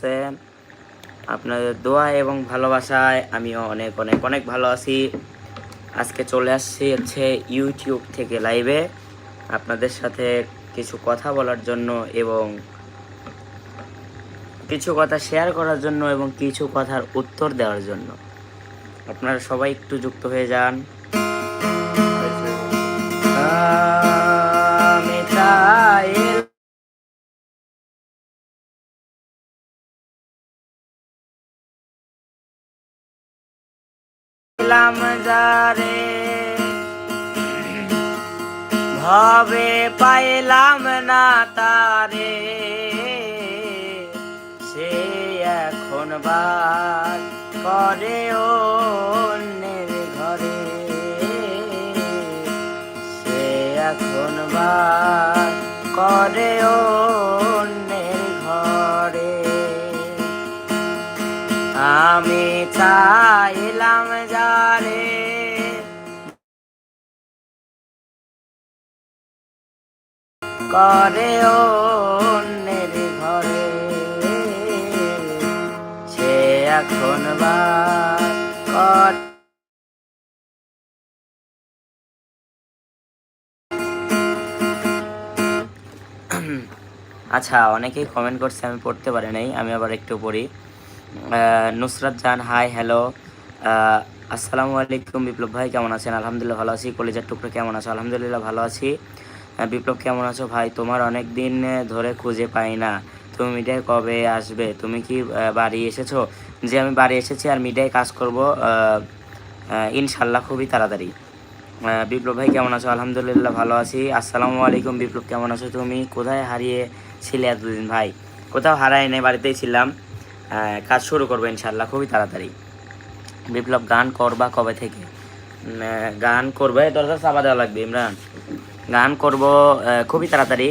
আছে আপনাদের দোয়া এবং ভালোবাসায় আমিও অনেক অনেক অনেক ভালো আছি। আজকে চলে আসছি হচ্ছে ইউটিউব থেকে লাইভে। আপনাদের সাথে কিছু কথা বলার জন্য এবং কিছু কথা শেয়ার করার জন্য এবং কিছু কথার উত্তর দেওয়ার জন্য। আপনারা সবাই একটু যুক্ত হয়ে যান। এলাম যারে ভবে পাইলাম না তারে, সে এখন বাস করে অন্যের ঘরে। সে এখন বাস করে অন্যের ঘরে। আমি চাইলাম করে অন্যের ঘরে। সে এখন আচ্ছা অনেকেই কমেন্ট করছে, আমি পড়তে পারি নাই, আমি আবার একটু পড়ি। নুসরাত জান হাই হ্যালো আসসালামু আলাইকুম, বিপ্লব ভাই, কেমন আছেন? আলহামদুলিল্লাহ ভালো আছি। কলেজের টুকরো কেমন আছো? আলহামদুলিল্লাহ ভালো আছি। বিপ্লব কেমন আছো? ভাই, তোমার অনেক দিন ধরে খুঁজে পাই না। তুমি মিডিয়ায় কবে আসবে? তুমি কি বাড়ি এসেছ? যে আমি বাড়ি এসেছি আর মিডিয়ায় কাজ করব ইনশাল্লাহ খুবই তাড়াতাড়ি। বিপ্লব ভাই, কেমন আছো? আলহামদুলিল্লাহ ভালো আছি। আসসালামু আলাইকুম, বিপ্লব, কেমন আছো তুমি? কোথায় হারিয়েছিলে এতদিন, ভাই? কোথাও হারাই নাই, বাড়িতেই ছিলাম। কাজ শুরু করব ইনশাল্লাহ খুবই তাড়াতাড়ি। বিপ্লব, গান করবা কবে থেকে? গান করবে দরজা চাপা দেওয়া লাগবে, ইমরান। গান করব খুবই তাড়াতাড়ি।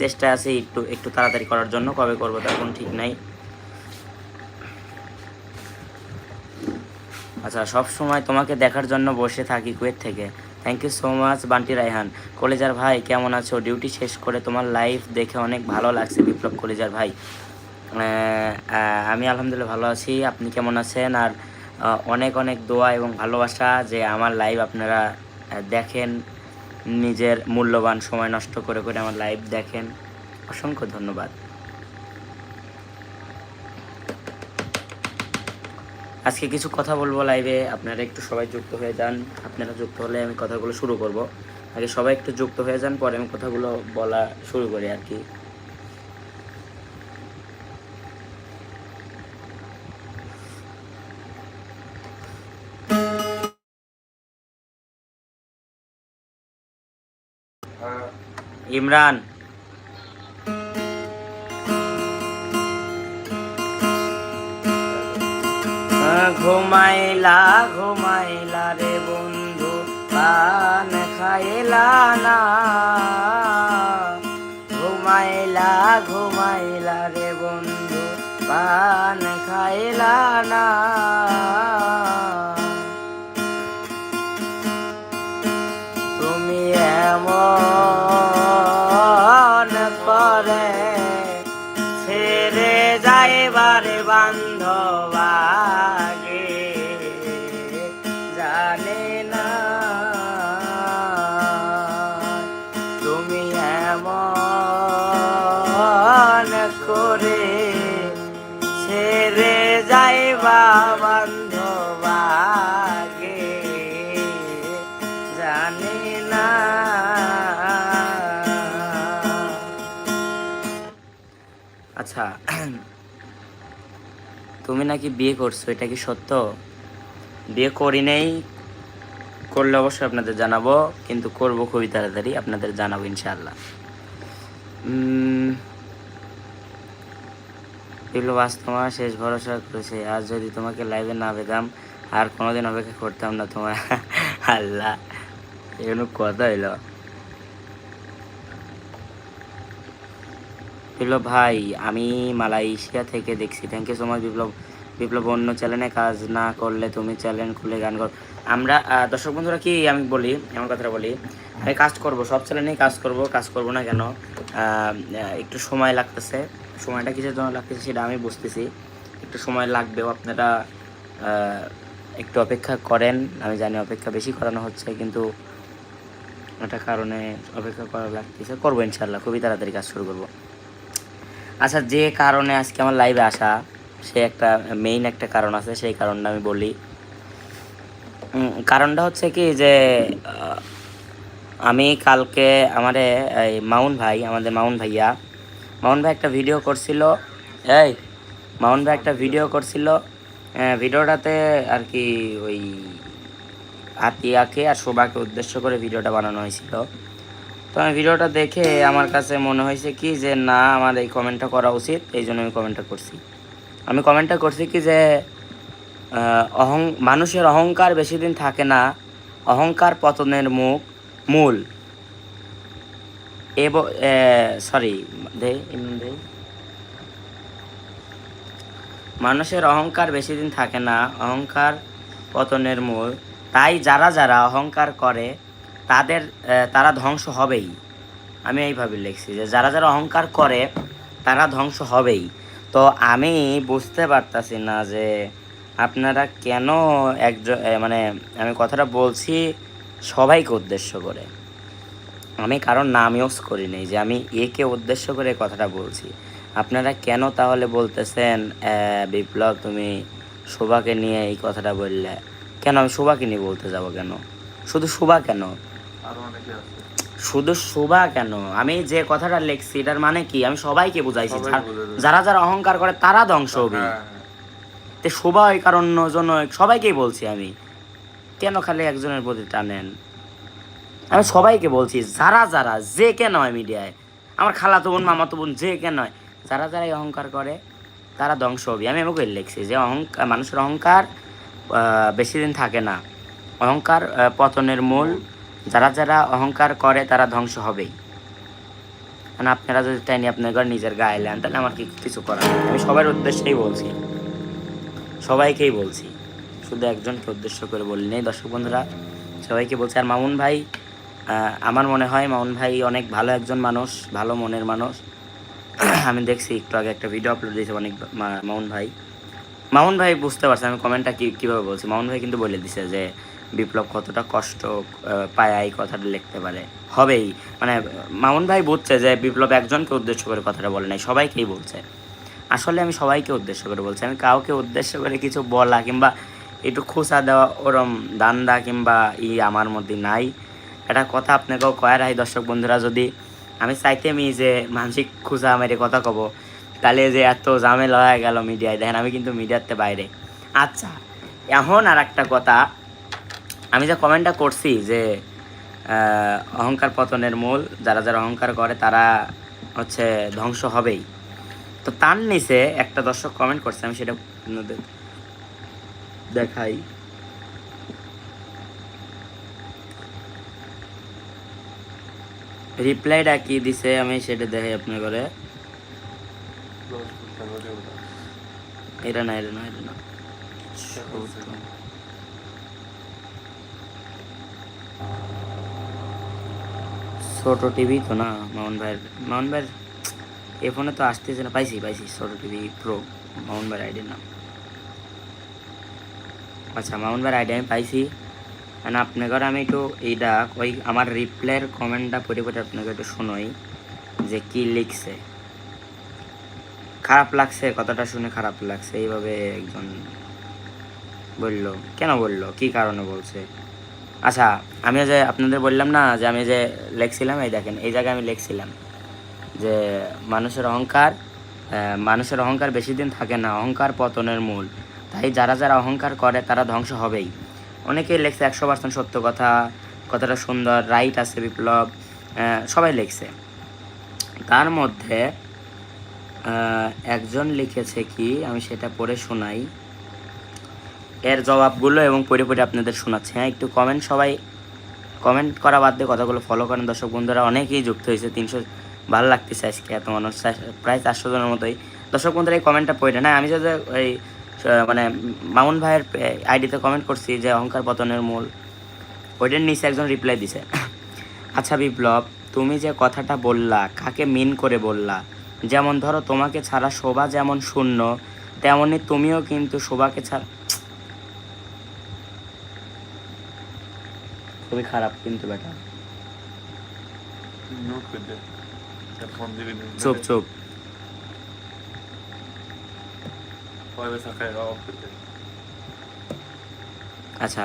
চেষ্টা আছে একটু একটু তাড়াতাড়ি করার জন্য, কবে করব তার কোনো ঠিক নাই। আচ্ছা সব সময় তোমাকে দেখার জন্য বসে থাকি কুয়েত থেকে। Thank you so much Bunty Raihan. কলেজার ভাই, কেমন আছো? ডিউটি শেষ করে তোমার লাইফ দেখে অনেক ভালো লাগছে, বিপ্লব কলেজার ভাই। আমি আলহামদুলিল্লাহ ভালো আছি। আপনি কেমন আছেন? আর অনেক অনেক দোয়া এবং ভালোবাসা যে আমার লাইভ আপনারা দেখেন নিজের মূল্যবান সময় নষ্ট করে করে আমার লাইভ দেখেন। অসংখ্য ধন্যবাদ। আজকে কিছু কথা বলব লাইভে আপনারা একটু সবাই যুক্ত হয়ে যান। আপনারা যুক্ত হলে আমি কথাগুলো শুরু করব। আগে সবাই একটু যুক্ত হয়ে যান, পরে আমি কথাগুলো বলা শুরু করি আর কি। ইমরান। ঘুমাইলা ঘুমাইলা রে বন্ধু পান খাইলা না। ঘুমাইলা ঘুমাইলা রে বন্ধু পান খাইলা না। তুমি এমন তুমি নাকি বিয়ে করছ, এটা কি সত্য? বিয়ে করি নেই, করলে অবশ্যই আপনাদের জানাব, কিন্তু করব খুবই তাড়াতাড়ি, আপনাদের জানাব ইনশাআল্লাহ। এগুলো আজ তোমার শেষ ভরসা করেছে, আর যদি তোমাকে লাইভে না পেতাম আর কোনোদিন অপেক্ষা করতাম না তোমার। আল্লাহ এগুলো কথা হইল। বিপ্লব ভাই, আমি মালয়েশিয়া থেকে দেখছি। Thank you so much Biplob. Biplob, অন্য চ্যানেলে কাজ না করলে তুমি চ্যানেল খুলে গান কর। আমরা দর্শক বন্ধুরা কি আমি বলি এমন কথাটা বলি, আমি কাজ করব, সব চ্যানেলেই কাজ করব কাজ করব না কেন? একটু সময় লাগতেছে, সময়টা কিসের জন্য লাগতেছে সেটা আমি বুঝতেছি। একটু সময় লাগবেও, আপনারা একটু অপেক্ষা করেন, আমি জানি অপেক্ষা বেশি করানো হচ্ছে, কিন্তু একটা কারণে অপেক্ষা করা লাগতেছে। করব ইনশাল্লাহ খুবই তাড়াতাড়ি কাজ শুরু করব। আচ্ছা যে কারণে আজকে আমার লাইভে আসা সে একটা মেইন একটা কারণ আছে, সেই কারণটা আমি বলি। কারণটা হচ্ছে কি যে আমি কালকে আমারে, এই মাউন ভাই, আমাদের মাউন ভাইয়া, মাউন ভাই একটা ভিডিও করছিল, এই, মাউন ভাই একটা ভিডিও করছিল ভিডিওটাতে আর কি ওই আতিয়াকে আর শোভাকে উদ্দেশ্য করে ভিডিওটা বানানো হয়েছিল। তো আমি ভিডিওটা দেখে আমার কাছে মনে হয়েছে কি যে, না, আমার এই কমেন্টটা করা উচিত, এই জন্য আমি কমেন্টটা করছি। আমি কমেন্টটা করছি কি যে অহং, মানুষের অহংকার বেশি দিন থাকে না। অহংকার পতনের মুখ, মূল। এব সরি দে মানুষের অহংকার বেশি দিন থাকে না, অহংকার পতনের মূল। তাই যারা যারা অহংকার করে, তাদের তারা ধ্বংস হবেই। আমি এইভাবে লিখছি যে, যারা যারা অহংকার করে, তারা ধ্বংস হবেই। তো আমি বুঝতে পারতাছি না যে আপনারা কেন একজন মানে আমি কথাটা বলছি সবাইকে উদ্দেশ্য করে। আমি কারণ নাম ইউজ করি নাই যে আমি একে উদ্দেশ্য করে কথাটা বলছি। আপনারা কেন তাহলে বলতেছেন বিপ্লব, তুমি শোভাকে নিয়ে এই কথাটা বললে? কেন আমি শোভাকে নিয়ে বলতে যাব কেন? শুধু শোভা কেন? আরও অনেকে আছে। শুধু শোভা কেন? আমি যে কথাটা লিখছি এটার মানে কি? আমি সবাইকে বুঝাইছি। যারা- যারা অহংকার করে তারা ধ্বংস হবে। হ্যাঁ, তে শোভা ওই কারণ জন্য সবাইকেই বলছি আমি। কেন খালি একজনের প্রতি টানেন? আমি সবাইকে বলছি যারা যারা যে কেন হয় মিডিয়ায় আমার খালাতো বোন মামাতো বোন যে কেন হয় যারা যারা অহংকার করে তারা ধ্বংস হবে। আমি আমাকে লিখছি যে অহংকার মানুষের অহংকার বেশি দিন থাকে না। অহংকার পতনের মূল যারা যারা অহংকার করে, তারা ধ্বংস হবেই। মানে আপনারা যদি তাই নিয়ে আপনার ঘর নিজের গায়ে নেন তাহলে আমার কিছু করার আমি সবার উদ্দেশ্যেই বলছি। সবাইকেই বলছি। শুধু একজনকে উদ্দেশ্য করে বলি নেই। দর্শক বন্ধুরা, সবাইকে বলছি। আর মামুন ভাই আমার মনে হয় মামুন ভাই অনেক ভালো একজন মানুষ, ভালো মনের মানুষ। আমি দেখছি, একটু আগে একটা ভিডিও আপলোড দিয়েছে অনেক মামুন ভাই। মামুন ভাই বুঝতে পারছে আমি কমেন্টটা কী, কীভাবে বলছি। মামুন ভাই কিন্তু বলে দিছে যে বিপ্লব কতটা কষ্ট পায় এই কথাটা লিখতে পারে। হবেই। মানে মামুন ভাই বুঝছে যে, বিপ্লব একজনকে উদ্দেশ্য করে কথাটা বলে নাই, সবাইকেই বলছে। আসলে আমি সবাইকে উদ্দেশ্য করে বলছি। আমি কাউকে উদ্দেশ্য করে কিছু বলা কিংবা একটু খোঁচা দেওয়া ওরম দান্দা কিংবা ই আমার মধ্যে নাই। একটা কথা আপনাকেও কয়ার হয় দর্শক বন্ধুরা, যদি আমি চাইতে আমি যে মানসিক খোঁচা মেরে কথা কব, তাহলে যে এত ঝামেলা হয়ে গেল মিডিয়ায়। দেখেন, আমি কিন্তু মিডিয়াতে বাইরে। আচ্ছা এখন আর একটা কথা আমি যে কমেন্টটা করছি যে অহংকার পতনের মূল যারা যারা অহংকার করে তারা হচ্ছে ধ্বংস হবেই। তো তার নিচে একটা দর্শক কমেন্ট করছে আমি সেটা আপনাদের দেখাই। রিপ্লাইটা কি দিছে? আমি সেটা দেখাই আপনার করে। এটা না এটা না এটা না। ছোট টিভি তো না মামুন ভাইয়ের মামুন ভাইয়ের এ ফোনে তো আসতেছে না, পাইছি পাইছি, ছোট টিভি প্রো মামুন ভাইয়ের আইডির নাম। আচ্ছা মামুন ভাইয়ের আইডি আমি পাইছি। মানে আপনাকে আমি একটু এইটা ওই আমার রিপ্লাইয়ের কমেন্টটা পড়ে পড়ে আপনাকে একটু শোনোই, যে কি লিখছে। খারাপ লাগছে, কথাটা শুনে খারাপ লাগছে, এইভাবে একজন বলল। কেন বলল? কি কারণে বলছে? আচ্ছা আমি যে আপনাদের বললাম না যে আমি যে লেখছিলাম, এই দেখেন, এই জায়গায় আমি লিখছিলাম যে মানুষের অহংকার মানুষের অহংকার বেশি দিন থাকে না, অহংকার পতনের মূল। তাই যারা যারা অহংকার করে, তারা ধ্বংস হবেই। অনেকেই লেখছে একশো পার্সেন্ট সত্য কথা, কথাটা সুন্দর রাইট আছে বিপ্লব সবাই লিখছে। তার মধ্যে একজন লিখেছে কি, আমি সেটা পড়ে শোনাই। এর জবাবগুলো এবং পড়ে পড়ে আপনাদের শোনাচ্ছি। হ্যাঁ একটু কমেন্ট সবাই কমেন্ট করা বাদ দিয়ে কথাগুলো ফলো করেন। দর্শক বন্ধুরা, অনেকেই যুক্ত হয়েছে, তিনশো ভালো লাগতেছে আজকে এত মানুষ প্রায় চারশো জনের মতোই। দর্শক বন্ধুরা, এই কমেন্টটা পড়ে না। আমি যদি ওই মানে মামুন ভাইয়ের আইডিতে কমেন্ট করছি যে অহংকার পতনের মূল। ওইটার নিচে একজন রিপ্লাই দিছে। আচ্ছা বিপ্লব, তুমি যে কথাটা বললা, কাকে মিন করে বললা? যেমন ধরো তোমাকে ছাড়া শোভা যেমন শূন্য, তেমনি তুমিও কিন্তু শোভাকে ছাড়া খুবই খারাপ কিন্তু বেটা চুপ চুপ। আচ্ছা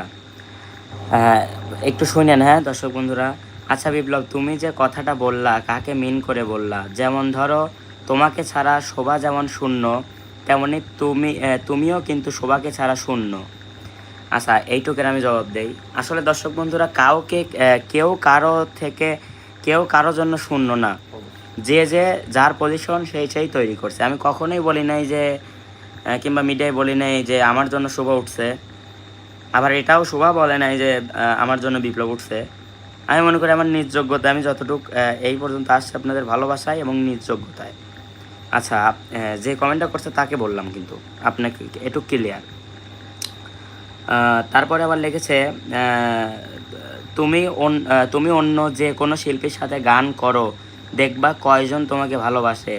আহ, একটু শুনেন হ্যাঁ দর্শক বন্ধুরা। আচ্ছা বিপ্লব তুমি যে কথাটা বললা কাকে মিন করে বললা? যেমন ধরো তোমাকে ছাড়া শোভা যেমন শূন্য তেমনি তুমি আহ, তুমিও কিন্তু শোভাকে ছাড়া শূন্য। আচ্ছা এইটুকের আমি জবাব দেই। আসলে দর্শক বন্ধুরা, কাউকে কেউ কারও থেকে, কেউ কারও জন্য শূন্য না। যে যে যার পজিশন সেই সেই তৈরি করছে। আমি কখনোই বলি নাই যে কিংবা মিডিয়ায় বলি নাই যে, আমার জন্য শুভ উঠছে। আবার এটাও শোভা বলে নাই যে আমার জন্য বিপ্লব উঠছে। আমি মনে করি আমার নিজ যোগ্যতা আমি যতটুকু এই পর্যন্ত আসছি আপনাদের ভালোবাসায় এবং নিজ যোগ্যতায়। আচ্ছা যে কমেন্টটা করছে তাকে বললাম কিন্তু। আপনাকে একটু ক্লিয়ার তারপরে আবার লিখেছে তুমি তুমি অন্য যে কোনো শিল্পীর সাথে গান করো, দেখবা কয়জন তোমাকে ভালোবাসে।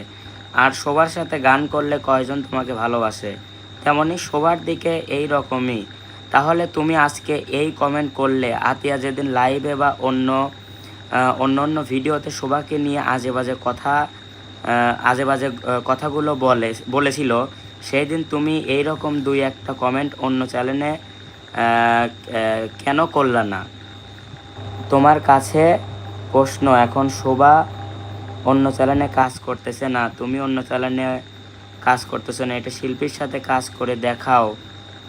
আর সবার সাথে গান করলে কয়জন তোমাকে ভালোবাসে। তেমনি সবার দিকে এই রকমই। তাহলে তুমি আজকে এই কমেন্ট করলে, আতিয়া যেদিন লাইভে বা অন্য অন্য অন্য ভিডিওতে শোভাকে নিয়ে আজে বাজে কথা আজে বাজে কথাগুলো বলে, বলেছিল সেই দিন তুমি এই রকম দুই একটা কমেন্ট অন্য চ্যানেলে কেন করলা না? তোমার কাছে প্রশ্ন, এখন শোভা অন্য চ্যানেলে কাজ করতেছে না, তুমি অন্য চ্যানেলে কাজ করতেছো না, এটা শিল্পীর সাথে কাজ করে দেখাও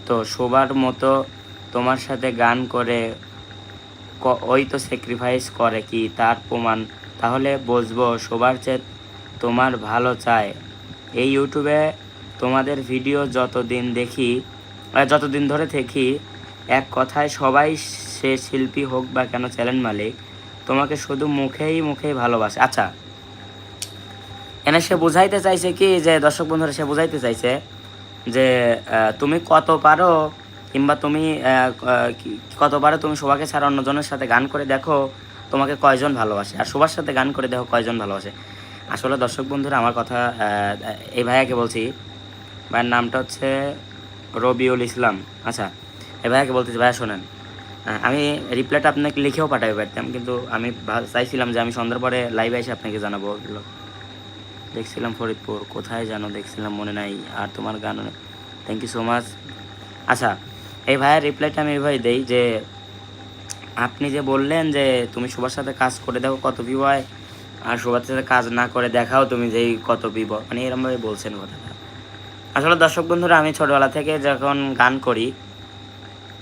তো শোবার মতো তোমার সাথে গান করে ওই তো স্যাক্রিফাইস করে কি, তার প্রমাণ। তাহলে বুঝব সবার চেয়ে তোমার ভালো চায় এই ইউটিউবে তোমাদের ভিডিও যতদিন দেখি যতদিন ধরে দেখি এক কথায় সবাই সে শিল্পী হোক বা কেন চ্যানেল মালিক, তোমাকে শুধু মুখেই মুখেই ভালোবাসে। আচ্ছা এনে সে বুঝাইতে চাইছে কি যে, দর্শক বন্ধুরা, সে বুঝাইতে চাইছে যে তুমি কত পারো কিংবা তুমি কত পারো তুমি সবাইকে ছাড়া অন্যজনের সাথে গান করে দেখো, তোমাকে কয়জন ভালোবাসে? আর সবার সাথে গান করে দেখো কয়জন ভালোবাসে? আসলে দর্শক বন্ধুরা, আমার কথা এই ভাইয়াকে বলছি, ভাইয়ের নামটা হচ্ছে রবিউল ইসলাম। আচ্ছা এই ভাইয়াকে বলতেছি, ভাইয়া, শোনেন আমি রিপ্লাইটা আপনাকে লিখেও পাঠাতে পারতাম, কিন্তু আমি চাইছিলাম যে আমি সন্ধ্যার পরে লাইভে এসে আপনাকে জানাব। এগুলো দেখছিলাম ফরিদপুর, কোথায় জানো? দেখছিলাম মনে নাই, আর তোমার গান থ্যাংক ইউ সো মাচ আচ্ছা এই ভাইয়ের রিপ্লাইটা আমি এইভাবে দেই যে, আপনি যে বললেন যে তুমি সবার সাথে কাজ করে দেখো কত ভিউ হয়, আর সবার সাথে কাজ না করে দেখাও তুমি যেই কত ভিউ মানে এরমভাবে বলছেন কথাটা। আসলে দর্শক বন্ধুরা, আমি ছোটবেলা থেকে যখন গান করি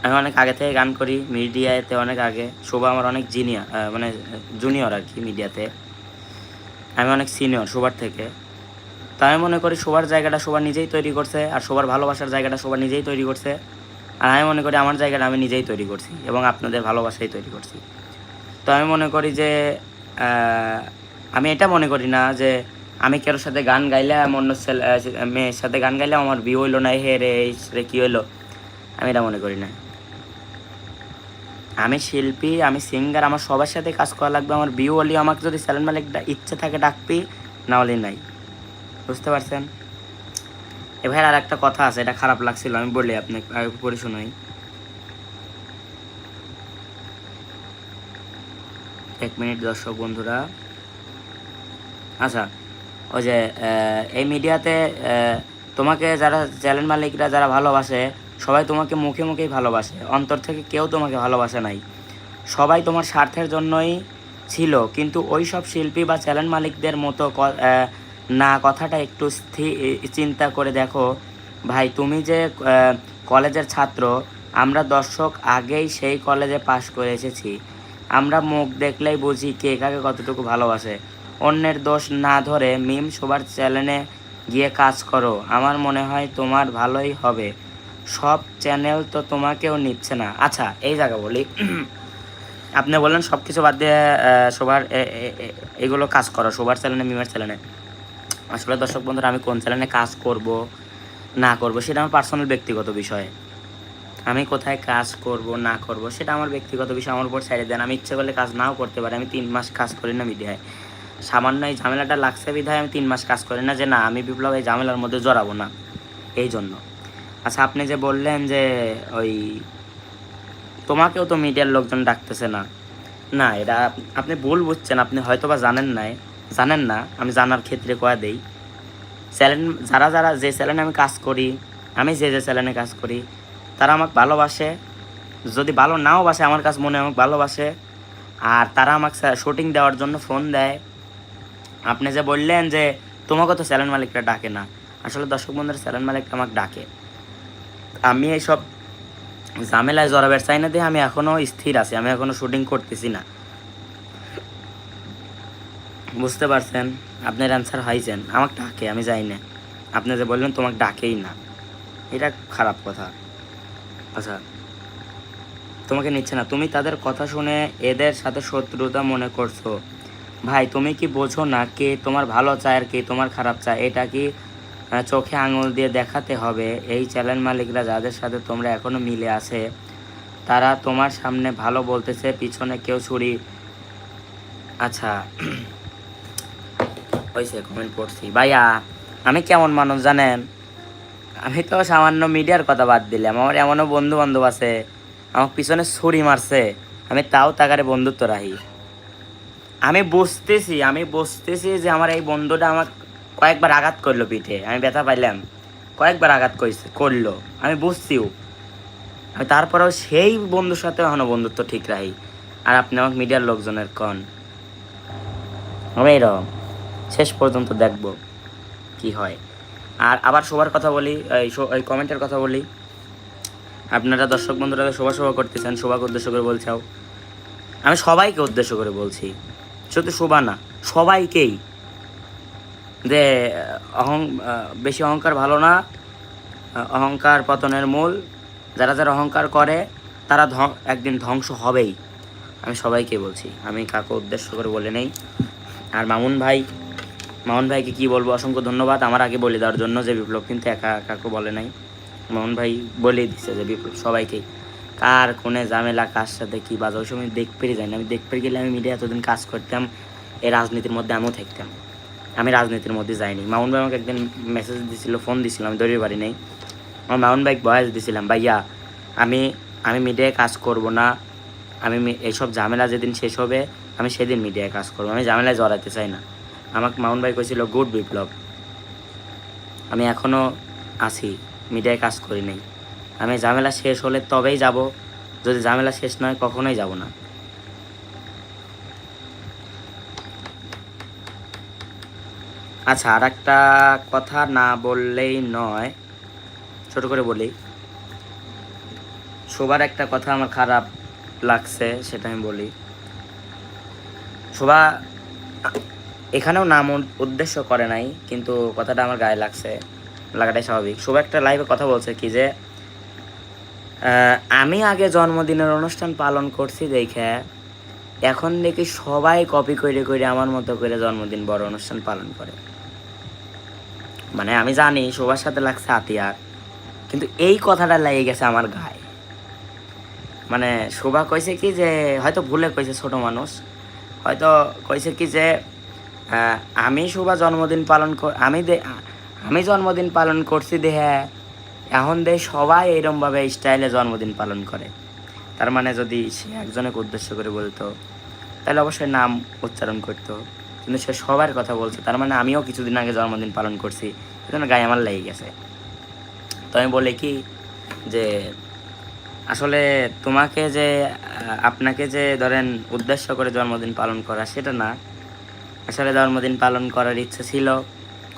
আমি অনেক আগে থেকে গান করি, মিডিয়াতে অনেক আগে। শোভা আমার অনেক জিনিয়র মানে জুনিয়র আর কি মিডিয়াতে। আমি অনেক সিনিয়র সবার থেকে। তো আমি মনে করি সবার জায়গাটা সবার নিজেই তৈরি করছে, আর সবার ভালোবাসার জায়গাটা সবার নিজেই তৈরি করছে। আর আমি মনে করি আমার জায়গাটা আমি নিজেই তৈরি করছি এবং আপনাদের ভালোবাসাই তৈরি করছি। তো আমি মনে করি যে আমি এটা মনে করি না যে আমি কারোর সাথে গান গাইলাম, অন্য ছেলে মেয়ের সাথে গান গাইলাম, আমার বিয়ে হইল না হে রে, এই রে, কী হইল? আমি এটা মনে করি না। আমি শিল্পী, আমি সিঙ্গার আমার সবার সাথে কাজ করা লাগবে। আমার বিউ হলেও আমাকে যদি স্যালেন মালিক ইচ্ছে থাকে ডাকবি, না হলে নাই। বুঝতে পারছেন? এ ভাইয়ের আর একটা কথা আছে, এটা খারাপ লাগছিল, আমি বলি আপনি আগে পড়ে শোনাই। এক মিনিট দর্শক বন্ধুরা। আচ্ছা ওই যে এই মিডিয়াতে তোমাকে যারা চ্যানেল মালিকরা যারা ভালোবাসে সবাই তোমাকে মুখে মুখেই ভালোবাসে। অন্তর থেকে কেউ তোমাকে ভালোবাসে নাই। সবাই তোমার স্বার্থের জন্যই ছিল, কিন্তু ওই সব শিল্পী বা চ্যানেল মালিকদের মতো না কথাটা একটু চিন্তা করে দেখো। ভাই, তুমি যে কলেজের ছাত্র, আমরা দর্শক আগেই সেই কলেজে পাশ করে এসেছি। আমরা মুখ দেখলেই বুঝি কে কাকে কতটুকু ভালোবাসে। অন্যের দোষ না ধরে মিম সবার চ্যানেলে গিয়ে কাজ করো। আমার মনে হয় তোমার ভালোই হবে। সব চ্যানেল তো তোমাকেও নিচ্ছে না। আচ্ছা এই জায়গা বলি। আপনি বললেন সব কিছু বাদ দিয়ে সবার এগুলো কাজ করো সবার চ্যানেলে, মিমের চ্যানেলে। আসলে দর্শক বন্ধুরা, আমি কোন চ্যানেলে কাজ করব, না করব, সেটা আমার পার্সোনাল ব্যক্তিগত বিষয়। আমি কোথায় কাজ করব, না করব, সেটা আমার ব্যক্তিগত বিষয়, আমার উপর ছেড়ে দেন। আমি ইচ্ছে করলে কাজ নাও করতে পারি, আমি তিন মাস কাজ করি না মিডিয়ায়। সামান্য এই ঝামেলাটা লাগছে বিধায় আমি তিন মাস কাজ করি না, যে না, আমি বিপ্লব এই ঝামেলার মধ্যে জড়াবো না। এই জন্য। আচ্ছা আপনি যে বললেন যে ওই তোমাকেও তো মিডিয়ার লোকজন ডাকতেছে না। না, এটা আপনি ভুল বুঝছেন, আপনি হয়তো বা জানেন নাই। জানেন না, আমি জানার ক্ষেত্রে কয়া দেই। চ্যানেল যারা যারা যে চ্যানেলে আমি কাজ করি, আমি যে যে চ্যানেলে কাজ করি, তারা আমাকে ভালোবাসে। যদি ভালো নাও বাসে, আমার কাছে মনে আমাকে ভালোবাসে। আর তারা আমাকে শুটিং দেওয়ার জন্য ফোন দেয়। আপনি যে বললেন যে তোমাকে তো চ্যানেল মালিকরা ডাকে না, আসলে দর্শক বন্ধুরা চ্যানেল মালিকরা আমাকে ডাকে। আমি এইসব ঝামেলায় জড়াবের চাই না দিয়ে আমি এখনও স্থির আছি, আমি এখনও শুটিং করতেছি না। বুঝতে পারছেন? আপনার অ্যান্সার হয়েছেন। আমাকে ডাকে, আমি যাই না। আপনি যে বললেন তোমাকে ডাকেই না। এটা খারাপ কথা। আচ্ছা তোমাকে নিচ্ছে না। তুমি তাদের কথা শুনে এদের সাথে শত্রুতা মনে করছ। ভাই, তুমি কি বোঝো না কে তোমার ভালো চায় আর কে তোমার খারাপ চায়? এটা কি চোখে আঙুল দিয়ে দেখাতে হবে। এই চ্যানেল মালিকরা যাদের সাথে তোমরা এখনও মিলে আছে, তারা তোমার সামনে ভালো বলতেছে, পিছনে কেউ ছুরি। আচ্ছা। হয়েছে কমেন্ট পড়ছি ভাইয়া, আমি কেমন মানুষ জানেন? আমি তো সামান্য মিডিয়ার কথা বাদ দিলাম। আমার এমনও বন্ধু বান্ধব আছে আমার পিছনে ছুরি মারছে। আমি তাও তাকারে বন্ধুত্ব রাখি আমি বুঝতেছি আমি বুঝতেছি যে আমার এই বন্ধুটা আমার কয়েকবার আঘাত করল পিঠে, আমি ব্যথা পাইলাম। কয়েকবার আঘাত করছে করল, আমি বুঝছিও। আমি তারপরেও সেই বন্ধুর সাথে এখনও বন্ধুত্ব ঠিক রাখি আর আপনি আমাকে মিডিয়ার লোকজনের কন। আমি এরকম শেষ পর্যন্ত দেখব কি হয়। আর আবার সবার কথা বলি, এই কমেন্টের কথা বলি। আপনারা দর্শক বন্ধুরা শোভা শোভা করতেছেন, শোভাকে উদ্দেশ্য করে বলছাও আমি সবাইকে উদ্দেশ্য করে বলছি, শুধু শোভা না, সবাইকেই। যে, অহং বেশি অহংকার ভালো না। অহংকার পতনের মূল। যারা যারা অহংকার করে, তারা একদিন ধ্বংস হবেই। আমি সবাইকে বলছি। আমি কাকে উদ্দেশ্য করে বলে নেই। আর মামুন ভাই, মামুন ভাইকে কি বলব? অসংখ্য ধন্যবাদ। আমার আগে বলে দেওয়ার জন্য যে বিপ্লব কিন্তু একা কাকু বলে নাই। মামুন ভাই বলেই দিচ্ছে যে বিপ্লব সবাইকেই কার কোনে ঝামেলা, কার সাথে কী বাজে, ওই সময় দেখ পেরে যাই না। আমি দেখ পেরে গেলে আমি মিডিয়া এতদিন কাজ করতাম, এই রাজনীতির মধ্যে আমিও থাকতাম। আমি রাজনীতির মধ্যে যাইনি। মামুন ভাই আমাকে একদিন মেসেজ দিছিল ফোন দিছিল, আমি দৌড়িয়ে পারি নাই। আমার মামুন ভাই বয়স দিছিলাম, ভাইয়া, আমি আমি মিডিয়ায় কাজ করব না। আমি এইসব ঝামেলা যেদিন শেষ হবে, আমি সেদিন মিডিয়ায় কাজ করব। আমি ঝামেলায় জড়াতে চাই না। আমাকে মামুন ভাই কইছিল, গুড বিপ্লব। আমি এখনও আছি মিডিয়ায় কাজ করি নাই। আমি ঝামেলা শেষ হলে তবেই যাব। যদি ঝামেলা শেষ নয়, কখনোই যাব না। আচ্ছা আর একটা কথা না বললেই নয়। ছোট করে বলি। শোবার একটা কথা আমার খারাপ লাগছে, সেটা আমি বলি। শোভা, এখানেও নাম উদ্দেশ্য করে নাই, কিন্তু কথাটা আমার গায়ে লাগছে। লাগাটাই স্বাভাবিক। শোভা একটা লাইভে কথা বলছে কি যে আমি আগে জন্মদিনের অনুষ্ঠান পালন করছি দেখে, এখন দেখি সবাই কপি করে করে আমার মতো করে জন্মদিন বড় অনুষ্ঠান পালন করে। মানে আমি জানি শোভার সাথে লাগছে আতিয়ার কিন্তু এই কথাটা লেগে গেছে আমার গায়ে। মানে শোভা কইছে কি যে, হয়তো ভুলে কইছে ছোট মানুষ, হয়তো কইছে কি যে আমি শোভা জন্মদিন পালন কর, আমি আমি জন্মদিন পালন করছি দেহে, এখন দে সবাই এরমভাবে স্টাইলে জন্মদিন পালন করে। তার মানে যদি সে একজনকে উদ্দেশ্য করে বলতো, তাহলে অবশ্যই নাম উচ্চারণ করতো। কিন্তু সে সবার কথা বলছে। তার মানে আমিও কিছুদিন আগে জন্মদিন পালন করছি। সেজন্য গায়ে আমার লেগে গেছে। তো আমি বলি কি যে, আসলে তোমাকে যে আপনাকে যে ধরেন উদ্দেশ্য করে জন্মদিন পালন করা সেটা না। আসলে জন্মদিন পালন করার ইচ্ছা ছিল,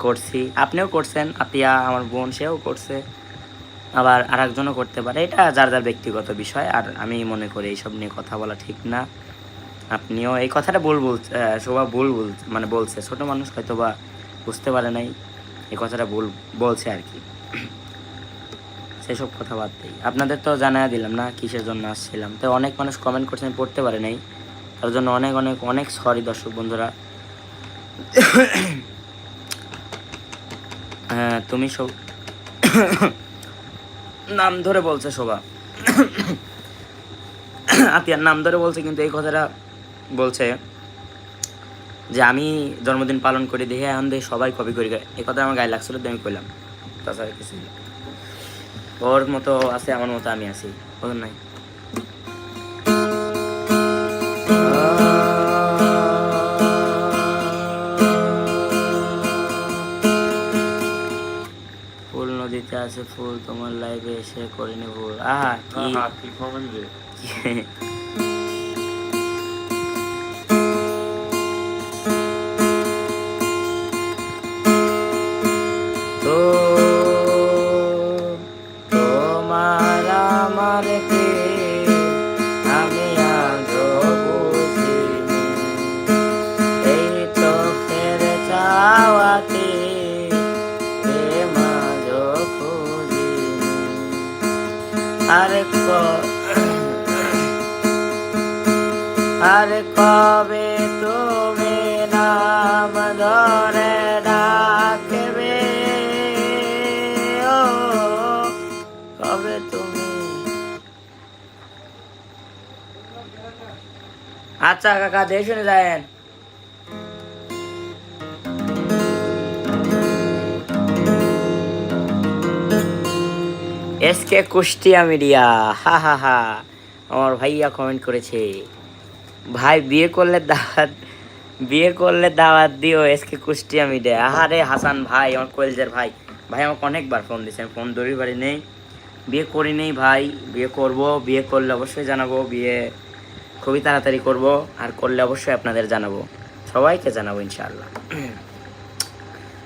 করছি। আপনিও করছেন আতিয়া আমার বোন, সেও করছে। আবার আর একজনও করতে পারে। এটা যার যার ব্যক্তিগত বিষয়, আর আমি মনে করি এইসব নিয়ে কথা বলা ঠিক না। আপনিও এই কথাটা বলছে আহ, শোভা ভুল বল মানে বলছে। ছোট মানুষ হয়তো বা বুঝতে পারে নাই এই কথাটা ভুল বলছে আর কি। সেসব কথা বাদ দিই। আপনাদের তো জানাই দিলাম না কিসের জন্য আসছিলাম। তো অনেক মানুষ কমেন্ট করছে আমি পড়তে পারে নাই। তার জন্য অনেক অনেক অনেক সরি দর্শক বন্ধুরা। হ্যাঁ তুমি সব নাম ধরে বলছে শোভা। আতিয়ার নাম ধরে বলছে কিন্তু এই কথাটা বলছে যে আমি জন্মদিন পালন করি দেখে এখন দেখে সবাই কপি করি এই কথা আমার গায়ে লাগছিল তো আমি কইলাম। তাছাড়া কিছু ওর মতো আছে আমার মতো আমি আছি। ওদের নাই? ফুল নদীতে আছে ফুল তোমার লাইভে এসে করিনি ভুল আহা কি আচ্ছা কাকা দেখে শুনে যায়েন। এসকে কুষ্টিয়া মিডিয়া, হা হা হা, আমার ভাইয়া কমেন্ট করেছে। ভাই, বিয়ে করলে দাওয়াত, বিয়ে করলে দাওয়াত দিও এসকে কুষ্টিয়া মিডিয়া। আহারে হাসান ভাই, আমার কলেজের ভাই। ভাই আমাকে অনেকবার ফোন দিয়েছে, আমি ফোন ধরি বাড়ি নেই। বিয়ে করি নেই ভাই, বিয়ে করব, বিয়ে করলে অবশ্যই জানাব, বিয়ে খুবই তাড়াতাড়ি করব, আর করলে অবশ্যই আপনাদের জানাব। সবাইকে জানাব, ইনশাআল্লাহ।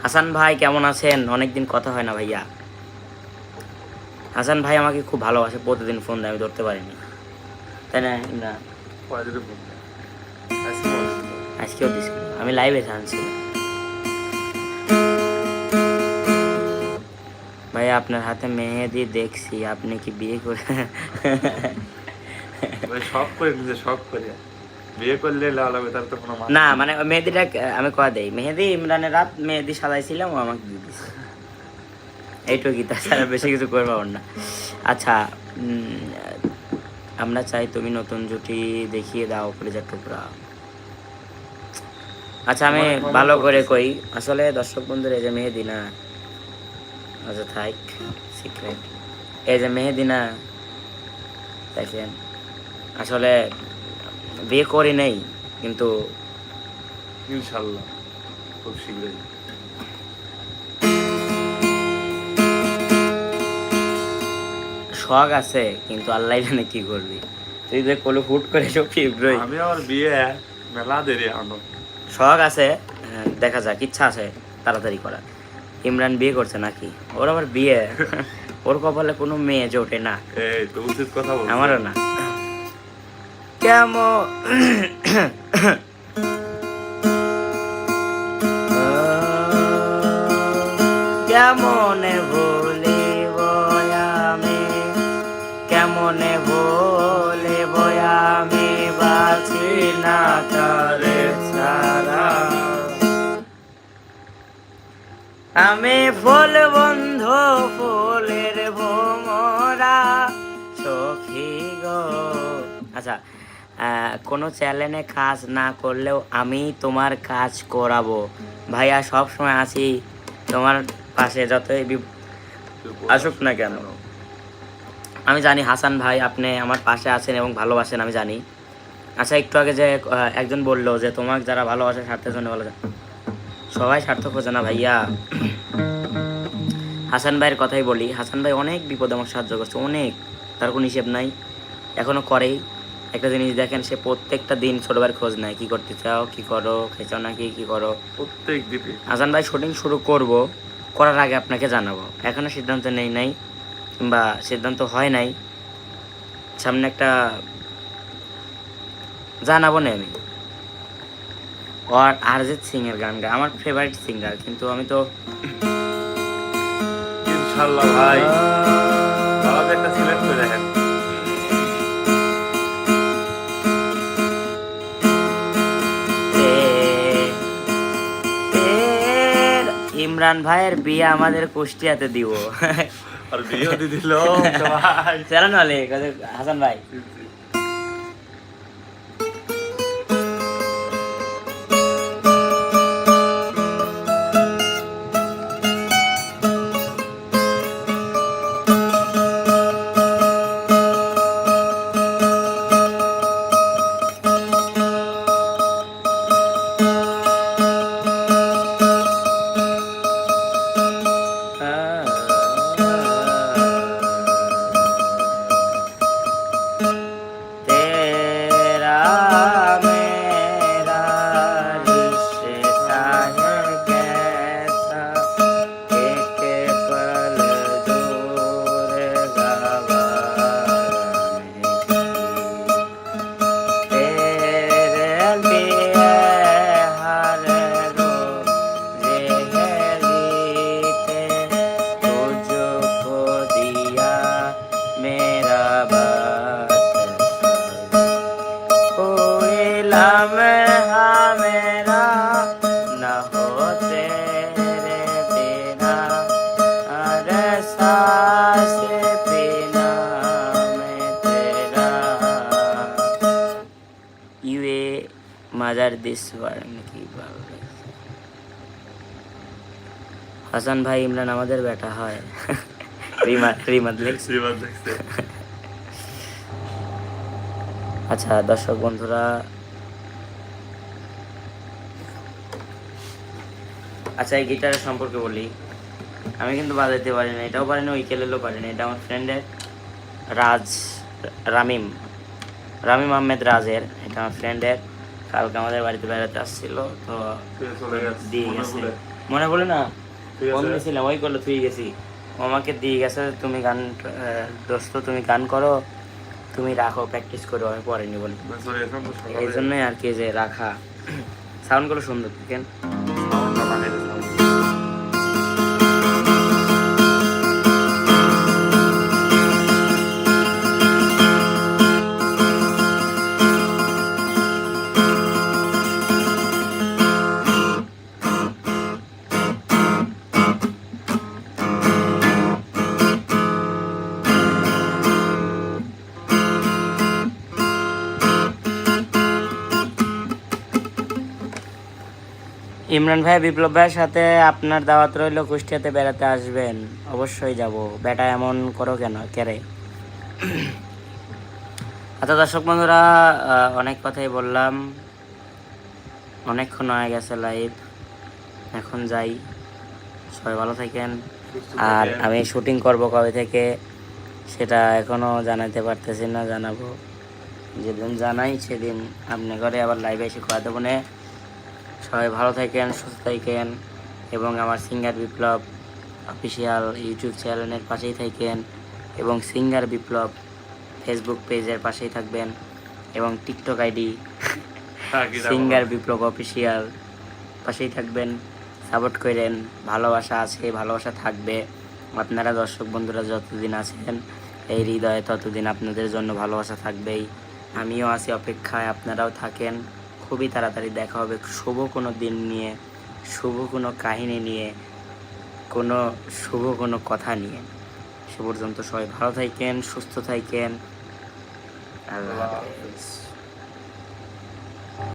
হাসান ভাই, কেমন আছেন? অনেকদিন কথা হয় না ভাইয়া। হাসান ভাই আমাকে খুব ভালোবাসে, প্রতিদিন ফোন দেয়, আমি ধরতে পারিনি। তাই না। আজকেও আমি লাইভে জানছি ভাই আপনার হাতে মেহেদি দেখছি, আপনি কি বিয়ে করে শখ করে নিজে শখ করে। বিয়ে করলে লাল হবে তার তো কোনো মানে না মানে মেহেদিটা আমি কয়া দেই মেহেদি ইমরানের রাত মেহেদি সাজাইছিলাম ও আমাকে দিয়ে দিছে। এইটুকুই তাছাড়া বেশি কিছু করব না আচ্ছা আমরা চাই তুমি নতুন জুটি দেখিয়ে দাও কলেজার টুকরা। আচ্ছা আমি ভালো করে কই আসলে দর্শক বন্ধুর এই যে মেহেদি না আচ্ছা থাইক সিক্রেট এই যে মেহেদি না দেখেন। আসলে বিয়ে করি নেই কিন্তু ইনশাল্লাহ খুব শীঘ্রই। শখ আছে কিন্তু আল্লাহ জানে কি করবি। তুই যে কলু ফুট করে সব আমি আমার বিয়ে মেলা দেরি শখ আছে দেখা যাক ইচ্ছা আছে তাড়াতাড়ি করার। ইমরান বিয়ে করছে নাকি? ওর আবার বিয়ে। ওর কপালে কোনো মেয়ে জোটে না। আমারও না। কেমন? কেমনে কোনো চ্যানেলে কাজ না করলেও আমি তোমার কাজ করাবো। ভাইয়া সব সময় আছি। তোমার পাশে যতই আসুক না কেন। আমি জানি হাসান ভাই আপনি আমার পাশে আছেন এবং ভালোবাসেন, আমি জানি। আচ্ছা একটু আগে যে একজন বলল যে, তোমাকে যারা ভালোবাসে স্বার্থের জন্য ভালো সবাই স্বার্থ খোঁজে না ভাইয়া? হাসান ভাইয়ের কথাই বলি, হাসান ভাই অনেক বিপদে আমাকে সাহায্য করছে, অনেক। তার কোনো হিসেব নাই। এখনও করেই। একটা জিনিস দেখেন সে প্রত্যেকটা দিন ছোট ভাইয়ের খোঁজ নেয় কি করতে চাও কি করো খেয়েছো নাকি কি করো। প্রত্যেক দিনে হাসান ভাই শুটিং শুরু করব করার আগে আপনাকে জানাব। এখনও সিদ্ধান্ত নেই নাই কিংবা সিদ্ধান্ত হয় নাই। সামনে একটা জানাব না আমি। আর অরিজিৎ সিং এর গান গায় আমার ফেভারিট সিঙ্গার কিন্তু আমি তো ইনশাল্লাহ ভাই। একটা ইমরান ভাইয়ের বিয়ে আমাদের কুষ্টিয়াতে দিব। আর বিয়ে দিল ভাই। চলো নাহলে হাসান ভাই। দিস নাকি ভালো লাগছে। হাসান ভাই ইমরান আমাদের বেটা হয়। রিমা রিমাদ লিখছে শ্রীমান দেখছে আচ্ছা দর্শক বন্ধুরা। আচ্ছা এই গিটারের সম্পর্কে বলি। আমি কিন্তু বাজাইতে পারি না এটাও পারি না উইকেলেরও পারি না। এটা আমার ফ্রেন্ডের রাজ রামিম। রামিম আহমেদ রাজের এটা আমার ফ্রেন্ডের কালকে আমাদের বাড়িতে বেড়াতে আসছিল তো দিয়ে গেছে। মনে পড়ে না? ফোন দিয়েছিলাম ওই করল তুই গেছি। আমাকে দিয়ে গেছে তুমি গান দোস্ত তুমি গান করো তুমি রাখো প্র্যাকটিস করো আমি পরে নি বলি। না, চলে গেছিলাম তো সকালে। এই জন্যই আর কি যে রাখা। সাউন্ড সাউন্ডগুলো সুন্দর দেখেন ইমরান ভাই বিপ্লব ভাইয়ের সাথে আপনার দাওয়াত রইল কুষ্টিয়াতে বেড়াতে আসবেন। অবশ্যই যাব। বেটা এমন করো কেন? কেরে আচ্ছা দর্শক বন্ধুরা অনেক কথাই বললাম। অনেকক্ষণ হয়ে গেছে লাইভ এখন যাই। সবাই ভালো থাকেন। আর আমি শুটিং করব কবে থেকে সেটা এখনও জানাতে পারতেছি না জানাব। যেদিন জানাই সেদিন আপনি ঘরে আবার লাইভে এসে করা দেবো। না সবাই ভালো থাকেন সুস্থ থাকেন এবং আমার সিঙ্গার বিপ্লব অফিসিয়াল ইউটিউব চ্যানেলের পাশেই থাকেন এবং সিঙ্গার বিপ্লব ফেসবুক পেজের পাশেই থাকবেন এবং TikTok ID singer Biplob official পাশেই থাকবেন। সাপোর্ট করেন ভালোবাসা আছে ভালোবাসা থাকবে। আপনারা দর্শক বন্ধুরা যতদিন আছেন এই হৃদয়ে ততদিন আপনাদের জন্য ভালোবাসা থাকবেই। আমিও আছি অপেক্ষায় আপনারাও থাকেন। খুবই তাড়াতাড়ি দেখা হবে। শুভ কোনো দিন নিয়ে, শুভ কোনো কাহিনী নিয়ে, কোনো শুভ কোনো কথা নিয়ে। সে পর্যন্ত সবাই ভালো থাকেন, সুস্থ থাকেন। আল্লাহ হাফেজ।